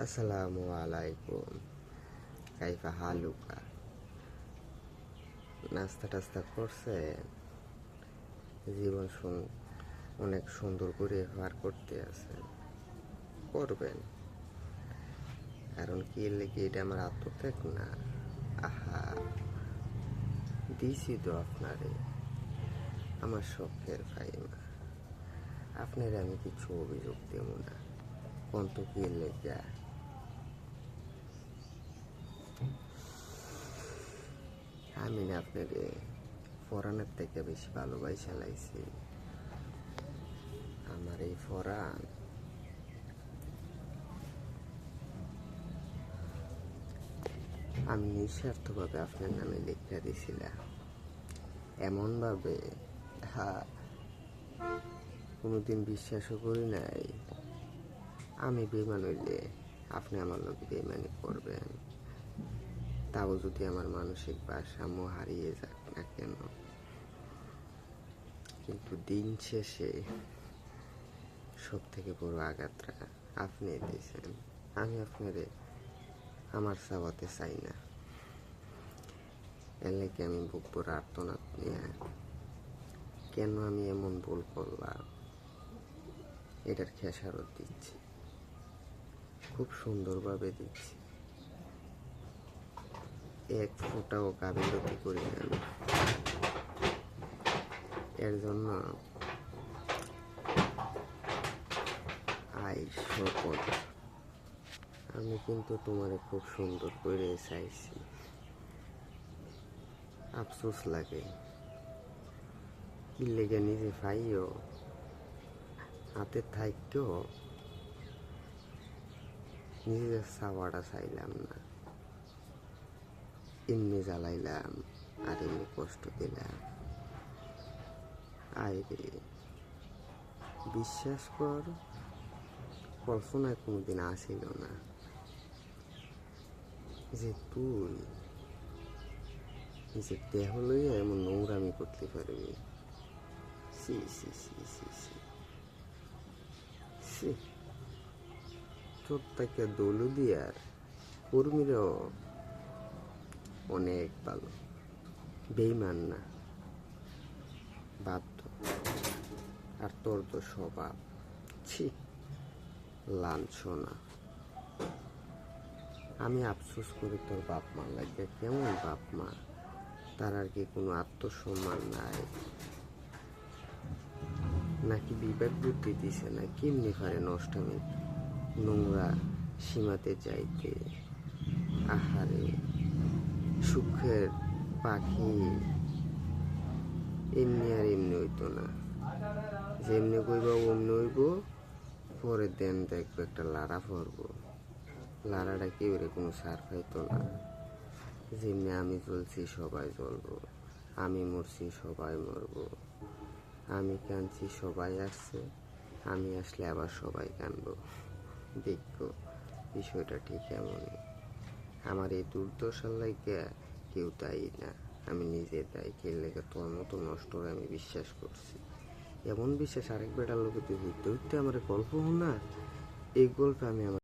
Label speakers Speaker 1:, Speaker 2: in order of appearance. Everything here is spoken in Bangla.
Speaker 1: আসসালামু আলাইকুম। কাইফা হালুকা। নাস্তা টাস্তা করছে। জীবন অনেক সুন্দর করে পার করতে আছে। করবেন। কারণ কি লেগে এটা আমার আত্মত্যাগ না? আহা। দিছি তো আপনারে। আমার শখের ফাইমা। আপনার আমি কিছু অভিযোগ দেব না। কন্ত কি লেগা আমি না আপনারে ফরানের থেকে বেশি ভালোবাসা লাইছি। আমার এই ফরান আমি নিঃস্বার্থভাবে আপনার নামে লেখা দিছিলাম। এমনভাবে, হা, কোনোদিন বিশ্বাসও করি নাই। আমি বেমান হইলে আপনি আমার লোক বেমানি তাও যদি আমার মানসিক ভারসাম্য হারিয়ে যাক না কেন? কিন্তু দিন শেষে সব থেকে বড় আঘাতটা আপনি দিয়েছেন। আমি আপনারে আমার চাওয়াতে চাই না। এর লেগে আমি বুক পরে আর্তনাদ নিয়ে কেন আমি এমন ভুল করলাম? এটার খেসারত দিচ্ছি। খুব সুন্দরভাবে দিচ্ছি। এক ফোঁটাও গাবিলতি করি না আমি। এর জন্য আই শপথ। আমি কিন্তু তোমারে খুব সুন্দর করে চাইছি আফসোস লাগে। কি লেগে নিজে পাইও হাতে থাকতেও নিজের চাওয়াটা চাইলাম না। এমনি জ্বালাইলাম, আর এমনি কষ্ট দিলাম। আইরে বিশ্বাস কর, কল্পনায় কোনোদিন আসিল না যে তুই যে দেহ লইয়া এমন নোংরামি করতে পারবি। সি সি সি সি সি সি তোর তাকে দৌলু দিয়ার কর্মীরাও অনেক ভালো। বেইমান না। বাধ্য। আর তোর তো স্বভাব। ছি, লাঞ্ছনা। আমি আফসোস করি তোর বাপ মা লাগবে কেমন বাপ মা? তার আর কি কোনো আত্মসম্মান নাই? নাকি বিবেক বুদ্ধি দিছে না? কেমনি পারে নষ্টমী? নোংরা সীমাতে যাইতে। আহারে। সুখের পাখি এমনি আর এমনি হইতো না। যেমনি কইবা অমনি হইব, পরে দেন দেখব একটা লাড়া পরবো। লাড়াটা কেউ কোনো সার পাইতো না। যেমনি আমি জ্বলছি সবাই জ্বলবো, আমি মরছি সবাই মরবো। আমি কাঁদছি সবাই আসছে, আমি আসলে আবার সবাই কানবো দেখব, বিষয়টা ঠিক এমনই। আমার এই দুর্দশার লাগিয়া কেউ দায়ী না। আমি নিজে কে লেগে তোর মতো নষ্ট হয়ে আমি বিশ্বাস করছি। এমন বিশ্বাস আরেক বেটার লোকে তুই হইতে আমার গল্প না, এই গল্পে আমি আমার